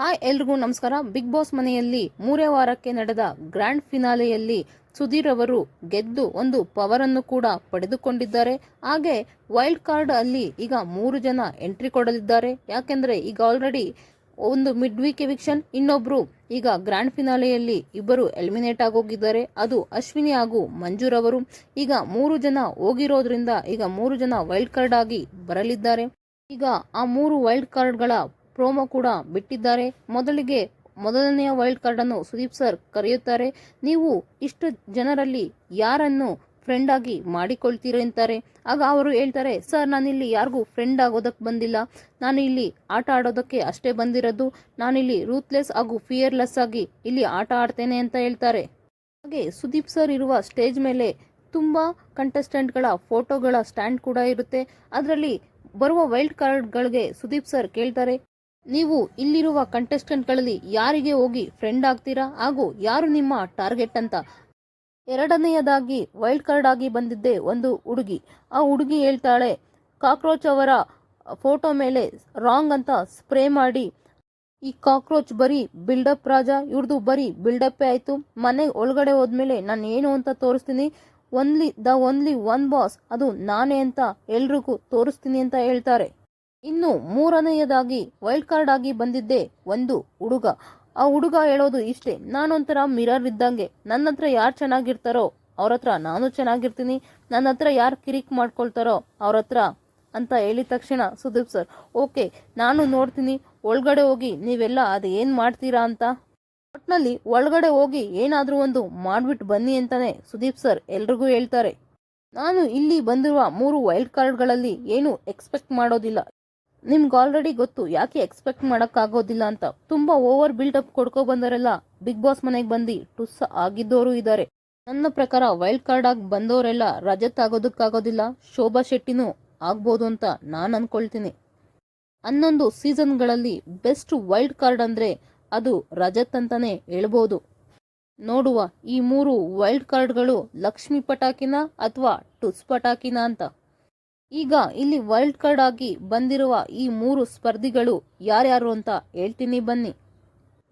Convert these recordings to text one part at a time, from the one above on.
Hi ಎಲ್ರಿಗೂ ನಮಸ್ಕಾರ. Big boss ಮನೆಯಲ್ಲಿ ಮೂರೇ ವಾರಕ್ಕೆ ನಡೆದ ಗ್ರ್ಯಾಂಡ್ ಫಿನಾಲೆಯಲ್ಲಿ ಸುಧೀರ್ ಅವರು ಗೆದ್ದು ಒಂದು ಪವರ್ ಅನ್ನು ಕೂಡ ಪಡೆದುಕೊಂಡಿದ್ದಾರೆ. ಹಾಗೆ ವೈಲ್ಡ್ ಕಾರ್ಡ್ ಅಲ್ಲಿ ಈಗ ಮೂರು ಜನ ಎಂಟ್ರಿ ಕೊಡಲಿದ್ದಾರೆ. ಯಾಕೆಂದ್ರೆ ಈಗ ಆಲ್ರೆಡಿ ಒಂದು ಮಿಡ್ ವೀಕ್ ಎವಿಕ್ಷನ್ ಇನ್ನೊಬ್ರು ಈಗ ಗ್ರ್ಯಾಂಡ್ ಫಿನಾಲೆಯಲ್ಲಿ ಇಬ್ಬರು ಎಲಿಮಿನೇಟ್ ಆಗೋಗಿದ್ದಾರೆ. ಅದು ಅಶ್ವಿನಿ ಹಾಗೂ ಮಂಜುರ್ ಅವರು. ಈಗ ಮೂರು ಜನ ಹೋಗಿರೋದ್ರಿಂದ ಈಗ ಮೂರು ಜನ ವೈಲ್ಡ್ ಕಾರ್ಡ್ ಆಗಿ ಬರಲಿದ್ದಾರೆ. ಈಗ ಆ ಮೂರು ವೈಲ್ಡ್ ಕಾರ್ಡ್ಗಳ ಪ್ರೋಮೋ ಕೂಡ ಬಿಟ್ಟಿದ್ದಾರೆ. ಮೊದಲಿಗೆ ಮೊದಲನೆಯ ವೈಲ್ಡ್ ಕಾರ್ಡ್ ಅನ್ನು ಸುದೀಪ್ ಸರ್ ಕರೆಯುತ್ತಾರೆ. ನೀವು ಇಷ್ಟು ಜನರಲ್ಲಿ ಯಾರನ್ನು ಫ್ರೆಂಡ್ ಆಗಿ ಮಾಡಿಕೊಳ್ತೀರಿ ಅಂತಾರೆ. ಆಗ ಅವರು ಹೇಳ್ತಾರೆ, ಸರ್, ನಾನಿಲ್ಲಿ ಯಾರಿಗೂ ಫ್ರೆಂಡ್ ಆಗೋದಕ್ಕೆ ಬಂದಿಲ್ಲ. ನಾನು ಇಲ್ಲಿ ಆಟ ಆಡೋದಕ್ಕೆ ಅಷ್ಟೇ ಬಂದಿರೋದು. ನಾನಿಲ್ಲಿ ರೂತ್ಲೆಸ್ ಹಾಗೂ ಫಿಯರ್ಲೆಸ್ ಆಗಿ ಇಲ್ಲಿ ಆಟ ಆಡ್ತೇನೆ ಅಂತ ಹೇಳ್ತಾರೆ. ಹಾಗೆ ಸುದೀಪ್ ಸರ್ ಇರುವ ಸ್ಟೇಜ್ ಮೇಲೆ ತುಂಬ ಕಂಟೆಸ್ಟೆಂಟ್ಗಳ ಫೋಟೋಗಳ ಸ್ಟ್ಯಾಂಡ್ ಕೂಡ ಇರುತ್ತೆ. ಅದರಲ್ಲಿ ಬರುವ ವೈಲ್ಡ್ ಕಾರ್ಡ್ಗಳಿಗೆ ಸುದೀಪ್ ಸರ್ ಕೇಳ್ತಾರೆ. ನೀವು ಇಲ್ಲಿರುವ ಕಂಟೆಸ್ಟೆಂಟ್ಗಳಲ್ಲಿ ಯಾರಿಗೆ ಹೋಗಿ ಫ್ರೆಂಡ್ ಆಗ್ತೀರಾ? ಹಾಗೂ ಯಾರು ನಿಮ್ಮ ಟಾರ್ಗೆಟ್ ಅಂತ? ಎರಡನೆಯದಾಗಿ ವೈಲ್ಡ್ ಕಾರ್ಡ್ ಆಗಿ ಬಂದಿದ್ದೆ ಒಂದು ಹುಡುಗಿ. ಆ ಹುಡುಗಿ ಹೇಳ್ತಾಳೆ, ಕಾಕ್ರೋಚ್ ಅವರ ಫೋಟೋ ಮೇಲೆ ರಾಂಗ್ ಅಂತ ಸ್ಪ್ರೇ ಮಾಡಿ. ಈ ಕಾಕ್ರೋಚ್ ಬರೀ ಬಿಲ್ಡಪ್ ರಾಜ ಇವ್ರದ್ದು ಬರೀ ಬಿಲ್ಡಪ್ಪೇ ಆಯಿತು. ಮನೆ ಒಳಗಡೆ ಹೋದ್ಮೇಲೆ ನಾನು ಏನು ಅಂತ ತೋರಿಸ್ತೀನಿ. Only the only one boss ಅದು ನಾನೇ ಅಂತ ಎಲ್ರಿಗೂ ತೋರಿಸ್ತೀನಿ ಅಂತ ಹೇಳ್ತಾರೆ. ಇನ್ನು ಮೂರನೆಯದಾಗಿ ವೈಲ್ಡ್ ಕಾರ್ಡ್ ಆಗಿ ಬಂದಿದ್ದೆ ಒಂದು ಹುಡುಗ. ಆ ಹುಡುಗ ಹೇಳೋದು ಇಷ್ಟೇ ನಾನೊಂಥರ ಮಿರರ್ ಇದ್ದಂಗೆ. ನನ್ನ ಹತ್ರ ಯಾರು ಚೆನ್ನಾಗಿರ್ತಾರೋ ಅವ್ರ ಹತ್ರ ನಾನು ಚೆನ್ನಾಗಿರ್ತೀನಿ. ನನ್ನ ಹತ್ರ ಯಾರು ಕಿರಿಕ್ ಮಾಡ್ಕೊಳ್ತಾರೋ ಅವ್ರ ಹತ್ರ, ಅಂತ ಹೇಳಿದ ತಕ್ಷಣ ಸುದೀಪ್ ಸರ್, ಓಕೆ, ನಾನು ನೋಡ್ತೀನಿ. ಒಳಗಡೆ ಹೋಗಿ ನೀವೆಲ್ಲ ಅದು ಏನು ಮಾಡ್ತೀರಾ ಅಂತ? ಒಟ್ನಲ್ಲಿ ಒಳಗಡೆ ಹೋಗಿ ಏನಾದರೂ ಒಂದು ಮಾಡಿಬಿಟ್ಟು ಬನ್ನಿ ಅಂತಾನೆ ಸುದೀಪ್ ಸರ್ ಎಲ್ರಿಗೂ ಹೇಳ್ತಾರೆ. ನಾನು ಇಲ್ಲಿ ಬಂದಿರುವ ಮೂರು ವೈಲ್ಡ್ ಕಾರ್ಡ್ಗಳಲ್ಲಿ ಏನು ಎಕ್ಸ್ಪೆಕ್ಟ್ ಮಾಡೋದಿಲ್ಲ. ನಿಮ್ಗೆ ಆಲ್ರೆಡಿ ಗೊತ್ತು, ಯಾಕೆ ಎಕ್ಸ್ಪೆಕ್ಟ್ ಮಾಡೋಕ್ಕಾಗೋದಿಲ್ಲ ಅಂತ. ತುಂಬ ಓವರ್ ಬಿಲ್ಡಪ್ ಕೊಡ್ಕೊ ಬಂದವರೆಲ್ಲ ಬಿಗ್ ಬಾಸ್ ಮನೆಗೆ ಬಂದು ಟುಸ್ ಆಗಿದ್ದವರು ಇದ್ದಾರೆ ನನ್ನ ಪ್ರಕಾರ ವೈಲ್ಡ್ ಕಾರ್ಡ್ ಆಗಿ ಬಂದವರೆಲ್ಲ ರಜತ್ ಆಗೋದಕ್ಕಾಗೋದಿಲ್ಲ, ಶೋಭಾ ಶೆಟ್ಟಿನೂ ಆಗ್ಬೋದು ಅಂತ ನಾನು ಅನ್ಕೊಳ್ತೀನಿ. ಹನ್ನೊಂದು ಸೀಸನ್ಗಳಲ್ಲಿ ಬೆಸ್ಟ್ ವೈಲ್ಡ್ ಕಾರ್ಡ್ ಅಂದರೆ ಅದು ರಜತ್ ಅಂತಾನೆ ಹೇಳ್ಬೋದು. ನೋಡುವ ಈ ಮೂರು ವೈಲ್ಡ್ ಕಾರ್ಡ್ಗಳು ಲಕ್ಷ್ಮಿ ಪಟಾಕಿನ ಅಥವಾ ಟುಸ್ ಪಟಾಕಿನ ಅಂತ. ಈಗ ಇಲ್ಲಿ ವರ್ಲ್ಡ್ ಕಾರ್ಡ್ ಆಗಿ ಬಂದಿರುವ ಈ ಮೂರು ಸ್ಪರ್ಧಿಗಳು ಯಾರ್ಯಾರು ಅಂತ ಹೇಳ್ತೀನಿ ಬನ್ನಿ.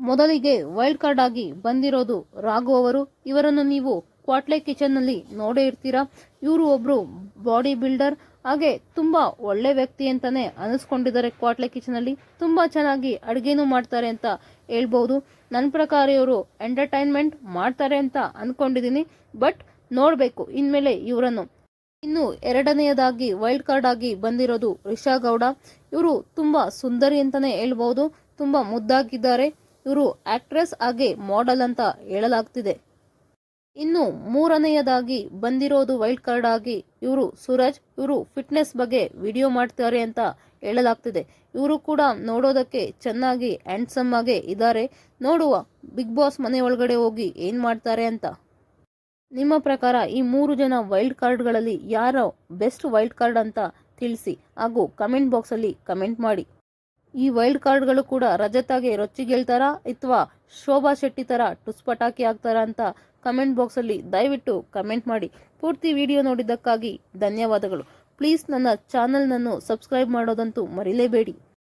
ಮೊದಲಿಗೆ ವರ್ಲ್ಡ್ ಕಾರ್ಡ್ ಆಗಿ ಬಂದಿರೋದು ರಾಘು ಅವರು. ಇವರನ್ನು ನೀವು ಕ್ವಾಟ್ಲೆ ಕಿಚನ್ನಲ್ಲಿ ನೋಡೇ ಇರ್ತೀರಾ. ಇವರು ಒಬ್ರು ಬಾಡಿ ಬಿಲ್ಡರ್, ಹಾಗೆ ತುಂಬಾ ಒಳ್ಳೆ ವ್ಯಕ್ತಿ ಅಂತಾನೆ ಅನಿಸ್ಕೊಂಡಿದ್ದಾರೆ ಕ್ವಾಟ್ಲೆ ಕಿಚನಲ್ಲಿ ತುಂಬಾ ಚೆನ್ನಾಗಿ ಅಡುಗೆನೂ ಮಾಡ್ತಾರೆ ಅಂತ ಹೇಳ್ಬೋದು. ನನ್ನ ಪ್ರಕಾರ ಇವರು ಎಂಟರ್ಟೈನ್ಮೆಂಟ್ ಮಾಡ್ತಾರೆ ಅಂತ ಅಂದ್ಕೊಂಡಿದ್ದೀನಿ ಬಟ್ ನೋಡಬೇಕು, ಇನ್ಮೇಲೆ ಇವರನ್ನು. ಇನ್ನು ಎರಡನೆಯದಾಗಿ ವೈಲ್ಡ್ ಕಾರ್ಡ್ ಆಗಿ ಬಂದಿರೋದು ರಿಷಾ ಗೌಡ. ಇವರು ತುಂಬಾ ಸುಂದರಿ ಅಂತಾನೆ ಹೇಳ್ಬೋದು, ತುಂಬಾ ಮುದ್ದಾಗಿದ್ದಾರೆ. ಇವರು ಆಕ್ಟ್ರೆಸ್ ಹಾಗೆ ಮಾಡೆಲ್ ಅಂತ ಹೇಳಲಾಗ್ತಿದೆ. ಇನ್ನು ಮೂರನೆಯದಾಗಿ ಬಂದಿರೋದು ವೈಲ್ಡ್ ಕಾರ್ಡ್ ಆಗಿ ಇವರು ಸೂರಜ್. ಇವರು ಫಿಟ್ನೆಸ್ ಬಗ್ಗೆ ವಿಡಿಯೋ ಮಾಡ್ತಾರೆ ಅಂತ ಹೇಳಲಾಗ್ತಿದೆ. ಇವರು ಕೂಡ ನೋಡೋದಕ್ಕೆ ಚೆನ್ನಾಗಿ ಹ್ಯಾಂಡ್ಸಮ್ ಆಗಿ ಇದ್ದಾರೆ. ನೋಡುವ ಬಿಗ್ ಬಾಸ್ ಮನೆ ಒಳಗಡೆ ಹೋಗಿ ಏನು ಮಾಡ್ತಾರೆ ಅಂತ. ನಿಮ್ಮ ಪ್ರಕಾರ ಈ ಮೂರು ಜನ ವೈಲ್ಡ್ ಕಾರ್ಡ್ಗಳಲ್ಲಿ ಯಾರ ಬೆಸ್ಟ್ ವೈಲ್ಡ್ ಕಾರ್ಡ್ ಅಂತ ತಿಳಿಸಿ ಹಾಗೂ ಕಮೆಂಟ್ ಬಾಕ್ಸಲ್ಲಿ ಕಮೆಂಟ್ ಮಾಡಿ. ಈ ವೈಲ್ಡ್ ಕಾರ್ಡ್ಗಳು ಕೂಡ ರಜತಾಗೆ ರೊಚ್ಚಿಗೇಳ್ತಾರಾ ಅಥವಾ ಶೋಭಾ ಶೆಟ್ಟಿ ಥರ ಟುಸ್ ಪಟಾಕಿ ಆಗ್ತಾರಾ ಅಂತ ಕಮೆಂಟ್ ಬಾಕ್ಸಲ್ಲಿ ದಯವಿಟ್ಟು ಕಮೆಂಟ್ ಮಾಡಿ. ಪೂರ್ತಿ ವಿಡಿಯೋ ನೋಡಿದ್ದಕ್ಕಾಗಿ ಧನ್ಯವಾದಗಳು. ಪ್ಲೀಸ್ ನನ್ನ ಚಾನಲ್ನನ್ನು ಸಬ್ಸ್ಕ್ರೈಬ್ ಮಾಡೋದಂತೂ ಮರಿಲೇಬೇಡಿ.